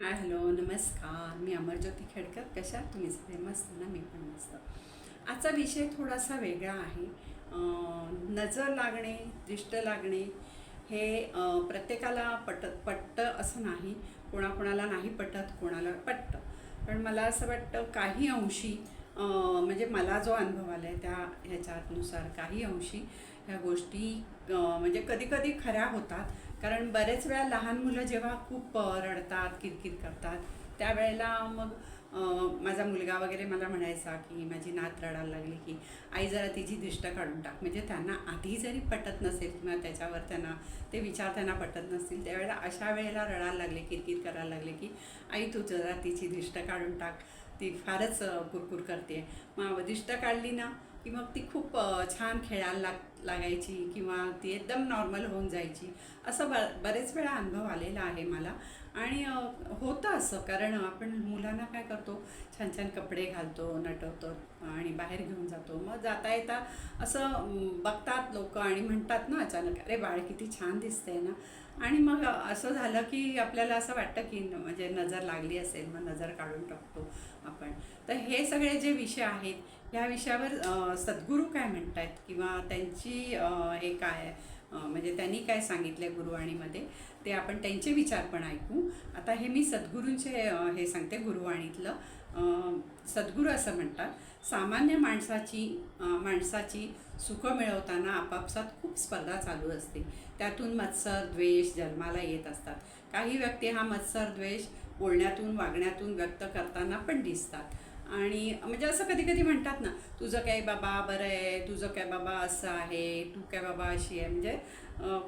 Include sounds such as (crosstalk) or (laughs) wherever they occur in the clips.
Hi hello नमस्कार. मी अमरज्योती खेडकर. कशा तुम्ही सगळे? मस्त ना? मी पण मस्त. आजचा विषय थोडासा वेगळा आहे. नजर लागणे दृष्ट लागणे हे प्रत्येकाला पटत पटतं असं नाही. कोणाकोणाला नाही पटत कोणाला पटतं. पण मला असं वाटतं काही अंशी म्हणजे मला जो अनुभव आला आहे त्या ह्याच्यानुसार काही अंशी ह्या गोष्टी म्हणजे कधी कधी खऱ्या होतात. कारण बरेच वेळा लहान मुलं जेव्हा खूप रडतात किरकिर करतात त्यावेळेला मग माझा मुलगा वगैरे मला म्हणायचा की माझी नात रडायला लागली की आई जरा तिची दिष्ट काढून टाक. म्हणजे त्यांना आधी जरी पटत नसेल किंवा त्याच्यावर त्यांना ते विचार त्यांना पटत नसतील त्यावेळेला अशा वेळेला रडायला लागले किरकिर करायला लागले की आई तू जरा तिची दिष्ट काढून टाक ती फारच कुरकुर करते मग दिष्ट काढली ना? की मग ती खूप छान खेळायला लाग लागायची किंवा ती एकदम नॉर्मल होऊन जायची. असं ब बरेच वेळा अनुभव आलेला आहे मला. आणि होतं असं कारण आपण मुलांना काय करतो छान छान कपडे घालतो नटवतो आणि बाहेर घेऊन जातो. मग जाता येता असं बघतात लोक आणि म्हणतात ना अचानक अरे बाळ किती छान दिसतंय ना. आणि मग असं झालं की आपल्याला असं वाटतं की न- म्हणजे नजर लागली असेल मग नजर काढून टाकतो आपण. तर हे सगळे जे विषय आहेत ह्या विषयावर सद्गुरू काय म्हणतायत? किंवा त्यांची हे काय? म्हणजे त्यांनी काय सांगितलं गुरुवाणीमध्ये? ते आपण त्यांचे विचार पण ऐकू. आता हे मी सद्गुरूंचे हे सांगते गुरुवाणीतलं. सद्गुरू असं म्हणतात सामान्य माणसाची माणसाची सुखं मिळवताना आपापसात खूप स्पर्धा चालू असते. त्यातून मत्सर द्वेष जन्माला येत असतात. काही व्यक्ती हा मत्सर द्वेष बोलण्यातून वागण्यातून व्यक्त करताना पण दिसतात. आणि म्हणजे असं कधी कधी म्हणतात ना तुझं काय बाबा बरं आहे तुझं काय बाबा असं आहे तू काय बाबा अशी आहे. म्हणजे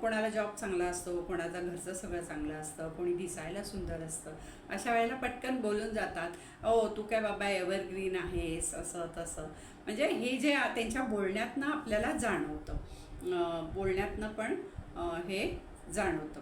कोणाला जॉब चांगला असतो कोणाचं घरचं सगळं चांगलं असतं कोणी दिसायला सुंदर असतं. अशा वेळेला पटकन बोलून जातात ओ तू काय बाबा एव्हरग्रीन आहेस असं तसं. म्हणजे हे जे त्यांच्या बोलण्यातनं आपल्याला जाणवतं. बोलण्यातनं पण हे जाणवतं.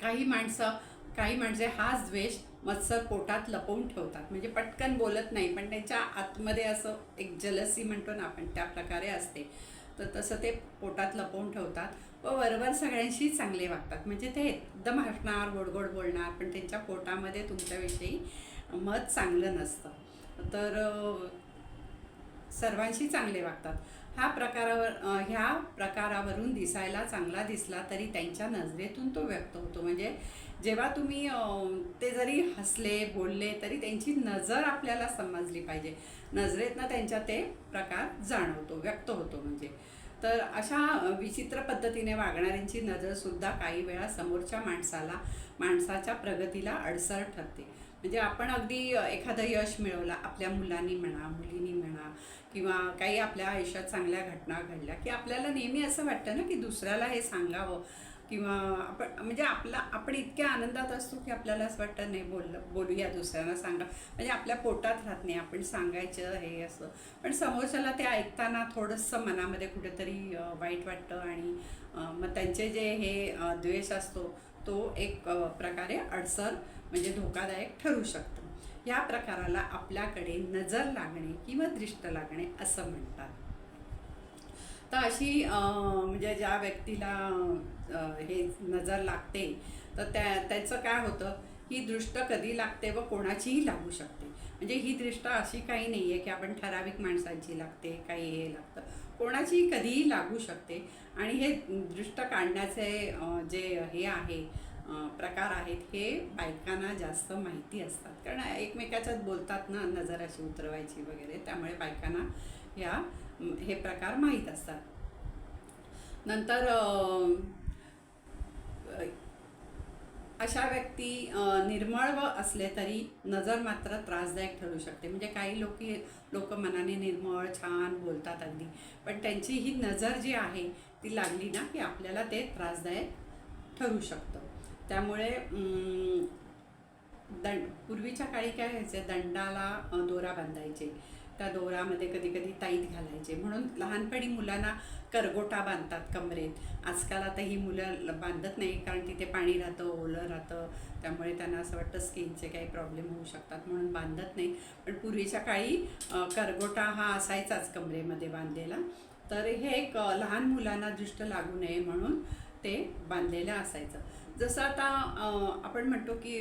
काही माणसं काही म्हणजे हाच द्वेष मत्सर पोटात लपवून ठेवतात. म्हणजे पटकन बोलत नाही पण त्यांच्या आतमध्ये असं एक जलसी म्हणतो ना आपण त्या प्रकारे असते. तर तसं ते पोटात लपवून ठेवतात. व वरवर सगळ्यांशी चांगले वागतात. म्हणजे ते एकदम हसणार गोड गोड बोलणार पण त्यांच्या पोटामध्ये तुमच्याविषयी मत चांगलं नसतं. तर सर्वांशी चांगले वागतात. ह्या प्रकारावर ह्या प्रकारावरून दिसायला चांगला दिसला तरी त्यांच्या नजरेतून तो व्यक्त होतो. म्हणजे जेव्हा तुम्ही ते जरी हसले बोलले तरी त्यांची नजर आपल्याला समजली पाहिजे. नजरेतनं त्यांच्या ते प्रकार जाणवतो व्यक्त होतो म्हणजे. तर अशा विचित्र पद्धतीने वागणाऱ्यांची नजरसुद्धा काही वेळा समोरच्या माणसाला माणसाच्या प्रगतीला अडसर ठरते. म्हणजे आपण अगदी एखादं यश मिळवलं आपल्या मुलांनी म्हणा मुलींनी म्हणा किंवा काही आपल्या आयुष्यात चांगल्या घटना घडल्या की आपल्याला नेहमी असं वाटतं ना की दुसऱ्याला हे सांगावं किंवा आपण म्हणजे आपला आपण इतक्या आनंदात असतो की आपल्याला असं वाटतं नाही बोललं बोलूया दुसऱ्यांना सांगा. म्हणजे आपल्या पोटात राहत नाही आपण सांगायचं हे असं. पण समोरच्याला ते ऐकताना थोडंसं मनामध्ये कुठेतरी वाईट वाटतं आणि मग त्यांचे जे हे द्वेष असतो तो एक प्रकारे अडसर म्हणजे धोकादायक ठरू शकतं. या प्रकाराला आपल्याकडे नजर लागणे किंवा दृष्ट लागणे असं म्हणतात. तर अशी म्हणजे ज्या व्यक्तीला हे नजर लागते तर त्या त्याचं काय होतं? ही दृष्ट कधी लागते व कोणाचीही लागू शकते. म्हणजे ही दृष्ट अशी काही नाही आहे की आपण ठराविक माणसांची लागते काही हे लागतं. कोणाचीही कधीही लागू शकते. आणि हे दृष्ट काढण्याचे जे हे आहे प्रकार आहेत हे बायकांना जास्त माहिती असतात. कारण एकमेकाच्यात बोलतात ना नजर अशी उतरवायची वगैरे त्यामुळे बायकांना ह्या हे प्रकार माहीत असतात. नंतर अशा व्यक्ती निर्मळ व असले तरी नजर मात्र त्रासदायक ठरू शकते. म्हणजे काही लोक लोक मनाने निर्मळ छान बोलतात अगदी. पण त्यांची ही नजर जी आहे ती लागली ना की आपल्याला ते त्रासदायक ठरू शकतं. त्यामुळे दंड पूर्वीच्या काळी काय व्हायचे दंडाला दोरा बांधायचे. त्या दोरामध्ये कधी कधी ताईत घालायचे. म्हणून लहानपणी मुलांना करगोटा बांधतात कमरेत. आजकाल आता ही मुलं बांधत नाही कारण तिथे पाणी राहतं ओलं राहतं. त्यामुळे त्यांना असं वाटतं स्किनचे काही प्रॉब्लेम होऊ शकतात म्हणून बांधत नाही पण पूर्वीच्या काळी करगोटा हा असायचाच कमरेमध्ये बांधलेला. तर हे एक लहान मुलांना दृष्ट लागू नये म्हणून ते बांधलेलं असायचं. जसं आता आपण म्हणतो की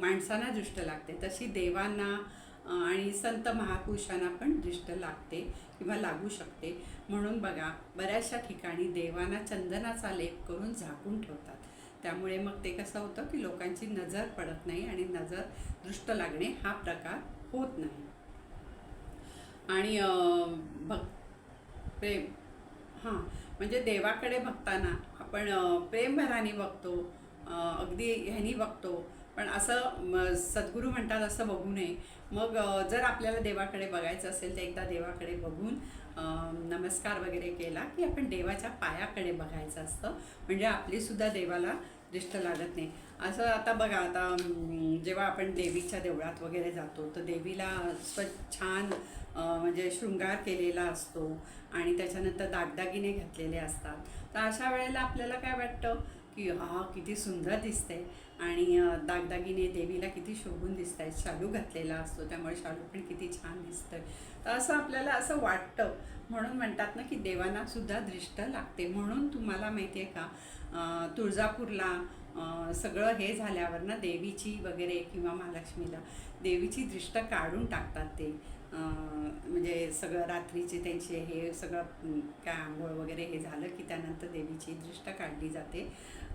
माणसांना दृष्ट लागते तशी देवांना आणि संत महापुरुषांना पण दृष्ट लागते किंवा लागू शकते. म्हणून बघा बऱ्याचशा ठिकाणी देवांना चंदनाचा लेप करून झाकून ठेवतात. त्यामुळे मग ते कसं होतं की लोकांची नजर पडत नाही आणि नजर दृष्ट लागणे हा प्रकार होत नाही. आणि भक् प्रेम हां म्हणजे देवाकडे बघताना आपण प्रेमभराने बघतो अगदी ह्यानी बघतो. पण असं सद्गुरू म्हणतात असं बघू नये. मग जर आपल्याला देवाकडे बघायचं असेल तर एकदा देवाकडे बघून नमस्कार वगैरे केला की आपण देवाच्या पायाकडे बघायचं असतं. म्हणजे आपलीसुद्धा देवाला दृष्ट लागत नाही. असं आता बघा आता जेव्हा आपण देवीच्या देवळात वगैरे जातो तर देवीला स्वच्छ छान म्हणजे शृंगार केलेला असतो आणि त्याच्यानंतर दागदागिने घातलेले असतात. तर अशा वेळेला आपल्याला काय वाटतं की हा किती सुंदर दिसते आणि दागदागिने देवीला किती शोभून दिसत आहेत शालू घातलेला असतो त्यामुळे शालू पण किती छान दिसतं तर असं आपल्याला असं वाटतं. म्हणून म्हणतात ना की देवांना सुद्धा दृष्ट लागते. म्हणून तुम्हाला माहिती आहे का तुळजापूरला सगळं हे झाल्यावर ना देवीची वगैरे किंवा महालक्ष्मीला देवीची दृष्ट काढून टाकतात ते. म्हणजे सगळं रात्रीचे त्यांचे हे सगळं काय आंघोळ वगैरे हे झालं की त्यानंतर देवीची दृष्ट काढली जाते.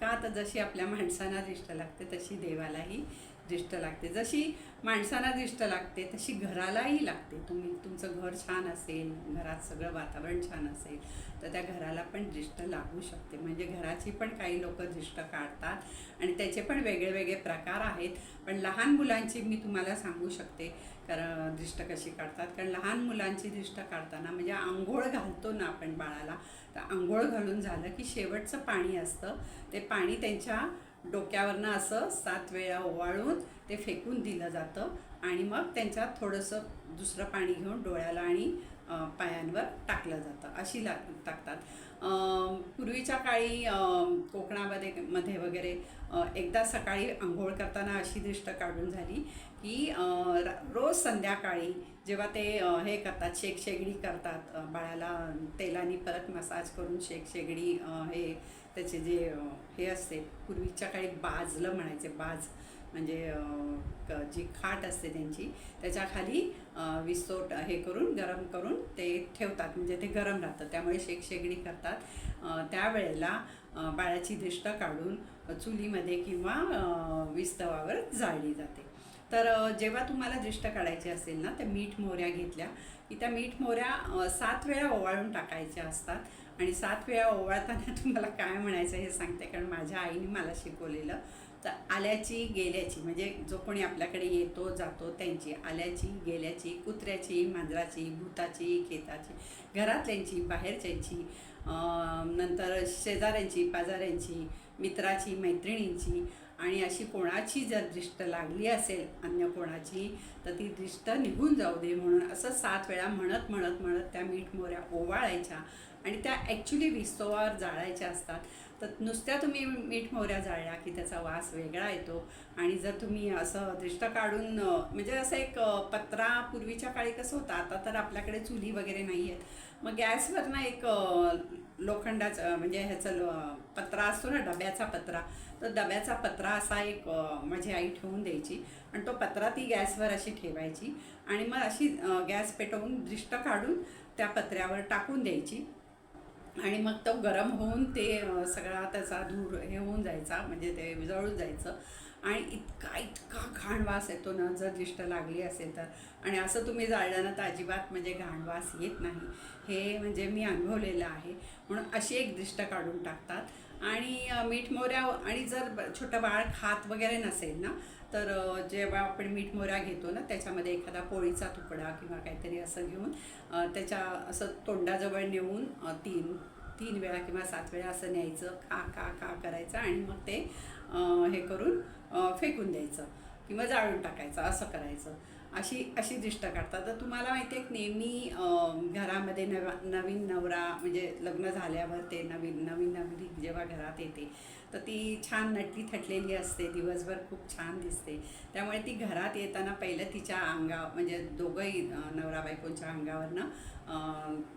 का तर जशी आपल्या माणसांना दृष्ट लागते तशी देवालाही दिष्ट लागते. जशी माणसांना दिष्ट लागते तशी घरालाही लागते. तुम्ही तुमचं घर छान असेल घरात सगळं वातावरण छान असेल तर त्या घराला पण दृष्ट लागू शकते. म्हणजे घराची पण काही लोक दिष्ट काढतात आणि त्याचे पण वेगळे वेगळे प्रकार आहेत. पण लहान मुलांची मी तुम्हाला सांगू शकते कारण दृष्ट कशी काढतात? कारण लहान मुलांची दृष्ट काढताना म्हणजे आंघोळ घालतो ना आपण बाळाला तर आंघोळ घालून झालं की शेवटचं पाणी असतं. ते पाणी त्यांच्या डोक्यावरनं असं सात वेळा ओवाळून ते फेकून दिलं जातं आणि मग त्यांच्यात थोडंसं दुसरं पाणी घेऊन डोळ्याला आणि पायांवर टाकलं जातं. अशी ला टाकतात. पूर्वीच्या काळी कोकणामध्ये मध्ये वगैरे एकदा सकाळी आंघोळ करताना अशी दृष्ट काढून झाली की रोज संध्याकाळी जेव्हा ते हे करतात शेक शेगडी करतात बाळाला तेलाने परत मसाज करून शेक शेगडी हे त्याचे जे हे असते पूर्वीच्या काळी बाजलं म्हणायचे बाज म्हणजे जी खाट असते त्यांची त्याच्याखाली विस्तोट हे करून गरम करून ते ठेवतात म्हणजे ते गरम राहतं. त्यामुळे शेकशेगडी करतात. त्यावेळेला बाळाची दृष्ट काढून चुलीमध्ये किंवा विस्तवावर जाळली जाते. तर जेव्हा तुम्हाला दृष्ट काढायची असेल ना त्या मीठ मोहऱ्या घेतल्या. की त्या मीठ मोहऱ्या सात वेळा ओवाळून टाकायच्या असतात. आणि सात वेळा ओवाळताना (laughs) तुम्हाला काय म्हणायचं हे सांगते कारण माझ्या आईने मला शिकवलेलं. तर आल्याची गेल्याची म्हणजे जो कोणी आपल्याकडे येतो जातो त्यांची आल्याची गेल्याची कुत्र्याची मांजराची भूताची खेताची घरातल्यांची बाहेरच्यांची नंतर शेजाऱ्यांची पाजाऱ्यांची मित्राची मैत्रिणींची आणि अशी कोणाची जर दृष्ट लागली असेल अन्य कोणाची तर ती दृष्ट निघून जाऊ दे म्हणून असं सात वेळा म्हणत म्हणत म्हणत त्या मीठ मोऱ्या ओवाळायच्या. आणि त्या ॲक्च्युली विस्तोवर जाळायच्या असतात. तर नुसत्या तुम्ही मीठ मोहऱ्या जाळल्या की त्याचा वास वेगळा येतो. आणि जर तुम्ही असं दृष्ट काढून म्हणजे असं एक पत्रा पूर्वीच्या काळी कसं होतं आता तर आपल्याकडे चुली वगैरे नाही आहेत मग गॅसवर ना एक लोखंडाचं म्हणजे ह्याचं पत्रा असतो ना डब्याचा पत्रा. तर डब्याचा पत्रा असा एक माझी आई ठेवून द्यायची. आणि तो पत्रा ती गॅसवर अशी ठेवायची. आणि मग अशी गॅस पेटवून दृष्ट काढून त्या पत्र्यावर टाकून द्यायची. आणि मग तो गरम होऊन ते सगळा त्याचा धूर हे होऊन जायचा म्हणजे ते विजळून जायचं. आणि इतका इतका घाण वास येतो ना जर दिष्ट लागली असेल तर. आणि असं तुम्ही जाळल्यानं तर अजिबात म्हणजे घाण वास येत नाही. हे म्हणजे मी अनुभवलेलं आहे. म्हणून अशी एक दिष्ट काढून टाकतात. आणि मीठ मोऱ्या आणि जर ब- छोटं बाळ खात वगैरे नसेल ना तर जेव्हा आपण मीठ मोऱ्या घेतो ना त्याच्यामध्ये एखादा पोळीचा तुकडा किंवा काहीतरी असं घेऊन त्याच्या असं तोंडाजवळ नेऊन तीन तीन वेळा किंवा सात वेळा असं न्यायचं खा खा खा करायचं आणि मग ते हे करून फेकून द्यायचं किंवा जाळून टाकायचं असं करायचं. अशी अशी दिष्ट काढतात. तर तुम्हाला माहिती आहे नेहमी घरामध्ये नव नवीन नवरा म्हणजे लग्न झाल्यावर ते नवीन नवीन नवीन जेव्हा घरात येते तर ती छान नटली थटलेली असते दिवसभर खूप छान दिसते. त्यामुळे ती घरात येताना पहिलं तिच्या अंगा म्हणजे दोघंही नवरा बायकोच्या अंगावरनं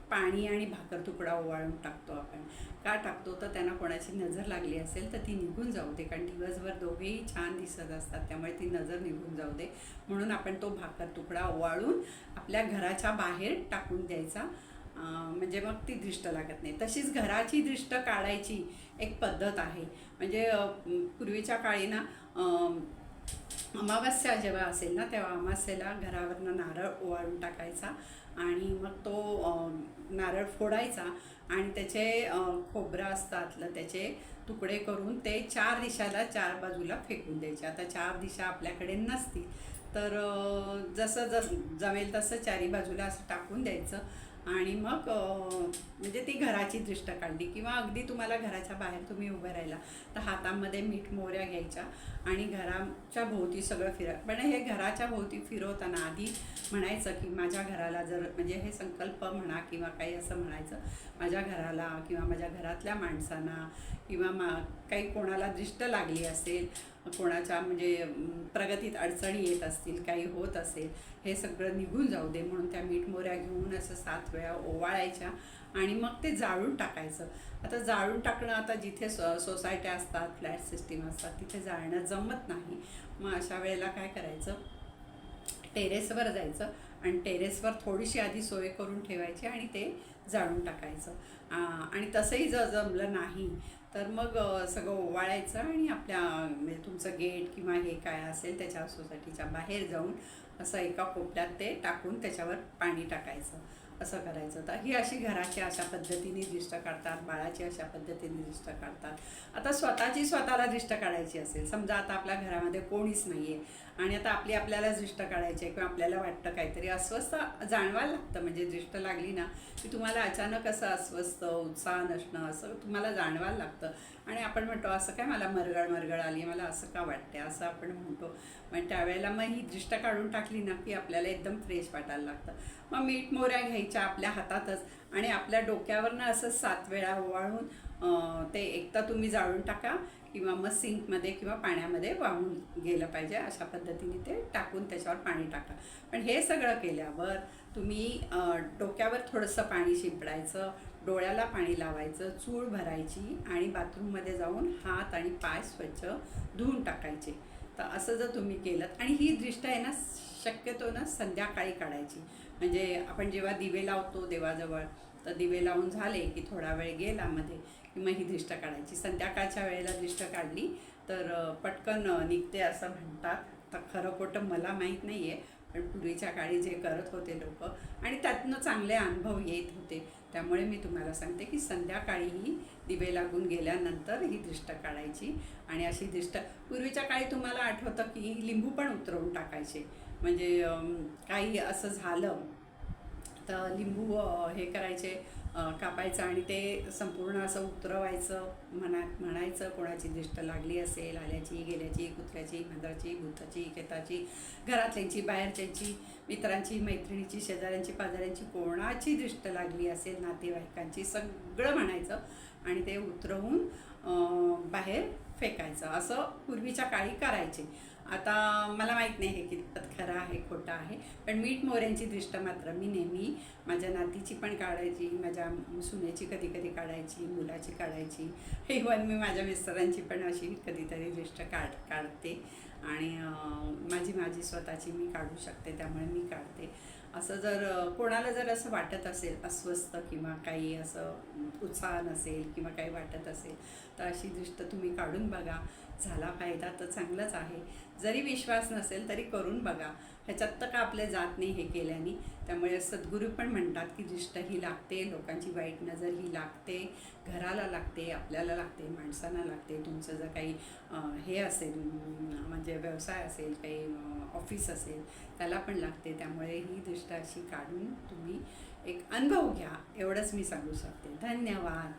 पाणी आणि भाकर तुकडा ओवाळून टाकतो आपण. का टाकतो? तर त्यांना कोणाची नजर लागली असेल तर ती निघून जाऊ दे कारण दिवसभर दोघेही छान दिसत असतात त्यामुळे ती नजर निघून जाऊ दे. म्हणून आपण तो भाकर तुकडा ओवाळून आपल्या घराच्या बाहेर टाकून द्यायचा. म्हणजे मग ती दृष्ट लागत नाही. तशीच घराची दृष्ट काढायची एक पद्धत आहे. म्हणजे पूर्वीच्या काळी ना अमावस्या जेव्हा असेल ना तेव्हा अमावस्येला घरावरनं नारळ ओवाळून टाकायचा आणि मग तो नारळ फोडायचा आणि त्याचे खोबरं असतातलं त्याचे तुकडे करून ते चार दिशाला चार बाजूला फेकून द्यायचे. आता चार दिशा आपल्याकडे नसतील. तर जसं जस जमेल तसं चारी बाजूला असं टाकून द्यायचं. आणि मग म्हणजे ती घराची दृष्ट काढली किंवा अगदी तुम्हाला घराच्या बाहेर तुम्ही उभं राहिला तर हातामध्ये मीठ मोहऱ्या घ्यायच्या आणि घराच्या भोवती सगळं फिरा पण हे घराच्या भोवती फिरवताना आधी म्हणायचं की माझ्या घराला जर म्हणजे हे संकल्प म्हणा किंवा काही असं म्हणायचं माझ्या घराला किंवा माझ्या घरातल्या माणसांना किंवा मा काही कोणाला दृष्ट लागली असेल कोणाच्या म्हणजे प्रगतीत अडचणी येत असतील काही होत असेल हे सगळं निघून जाऊ दे म्हणून त्या मीठ मोऱ्या घेऊन असं सात वेळा ओवाळायच्या आणि मग ते जाळून टाकायचं. आता जाळून टाकणं आता जिथे सो सोसायट्या असतात फ्लॅट सिस्टीम असतात तिथे जाळणं जमत नाही. मग अशा वेळेला काय करायचं? टेरेसवर जायचं आणि टेरेसवर थोडीशी आधी सोय करून ठेवायची आणि ते जाळून टाकायचं. आणि तसंही जर जमलं नाही तर मग सगळं ओवाळायचं आणि आपल्या म्हणजे तुमचं गेट किंवा हे काय असेल त्याच्या सोसायटीच्या बाहेर जाऊन असं एका कोपऱ्यात ते टाकून त्याच्यावर पाणी टाकायचं. असं करायचं. तर ही अशी घराची अशा पद्धतीने दिष्ट काढतात बाळाची अशा पद्धतीने दिष्ट काढतात. आता स्वतःची स्वतःला दृष्ट काढायची असेल समजा आता आपल्या घरामध्ये कोणीच नाही आहे आणि आता आपली आपल्याला दृष्ट काढायची आहे किंवा आपल्याला वाटतं काहीतरी अस्वस्थ जाणवायला लागतं म्हणजे दृष्ट लागली ना की तुम्हाला अचानक असं अस्वस्थ उत्साह नसणं असं तुम्हाला जाणवायला लागतं. आणि आपण म्हणतो असं काय मला मरगळ मरगळ आली मला असं का वाटते असं आपण म्हणतो. मग त्यावेळेला मग ही दृष्ट काढून टाकली ना की आपल्याला एकदम फ्रेश वाटायला लागतं. मग मीठ मोऱ्या घ्यायच्या आपल्या हातातच आणि आपल्या डोक्यावरनं असं सात वेळा ओवाळून ते एकदा तुम्ही जाळून टाका किंवा मग सिंकमध्ये किंवा पाण्यामध्ये वाहून गेलं पाहिजे. अशा पद्धतीने ते टाकून त्याच्यावर पाणी टाका. पण हे सगळं केल्यावर तुम्ही डोक्यावर थोडंसं पाणी शिंपडायचं डोळ्याला पाणी लावायचं चूळ भरायची आणि बाथरूममध्ये जाऊन हात आणि पाय स्वच्छ धुवून टाकायचे. तर असं जर तुम्ही केलं आणि ही दृष्ट आहे ना शक्यतो ना संध्याकाळी काढायची. म्हणजे आपण जेव्हा दिवे लावतो देवाजवळ तर दिवे लावून झाले की थोडा वेळ गेला मध्ये की मग ही दिष्ट काढायची. संध्याकाळच्या वेळेला दिष्ट काढली तर पटकन निघते असं म्हणतात. तर खरं खोटं मला माहीत नाही आहे पण पूर्वीच्या काळी जे करत होते लोक आणि त्यातनं चांगले अनुभव येत होते. त्यामुळे मी तुम्हाला सांगते की संध्याकाळीही दिवे लागून गेल्यानंतर ही दिष्ट काढायची आणि अशी दिष्ट पूर्वीच्या काळी तुम्हाला आठवतं की लिंबू पण उतरवून टाकायचे. म्हणजे काही असं झालं तर लिंबू हे करायचे कापायचं आणि ते संपूर्ण असं उतरवायचं म्हणा म्हणायचं कोणाची दृष्ट लागली असेल आल्याची गेल्याची कुत्र्याची मांजराची भूताची खेताची घरातल्यांची बाहेरच्यांची मित्रांची मैत्रिणीची शेजाऱ्यांची पाजाऱ्यांची कोणाची दृष्ट लागली असेल नातेवाईकांची सगळं म्हणायचं आणि ते उतरवून बाहेर फेकायचं. असं पूर्वीच्या काळी करायचे. आता मला माहीत नाही हे कितपत खरं आहे खोटं आहे पण मीठ मोऱ्यांची दृष्ट मात्र मी नेहमी माझ्या नातीची पण काढायची माझ्या सुनेची कधी कधी काढायची मुलाची काढायची. इव्हन मी माझ्या मिस्टरांची पण अशी कधीतरी दृष्ट काढ काढते. आणि माझी माझी स्वतःची मी काढू शकते त्यामुळे मी काढते. असं जर कोणाला जर असं वाटत असेल अस्वस्थ किंवा काही असं उत्साह नसेल किंवा काही वाटत असेल तर अशी दृष्ट तुम्ही काढून बघा. झाला फायदा तर चांगलंच आहे. जरी विश्वास नसेल तरी करून बघा. ह्याच्यात तर का आपले जात नाही हे केल्याने. त्यामुळे सद्गुरू पण म्हणतात की दृष्ट ही लागते लोकांची वाईट नजर ही लागते घराला लागते आपल्याला लागते माणसांना लागते. तुमचं जर काही हे असेल म्हणजे व्यवसाय असेल काही ऑफिस असेल त्याला पण लागते. त्यामुळे ही दृष्ट अशी काढून तुम्ही एक अनुभव घ्या. एवढंच मी सांगू शकते. धन्यवाद.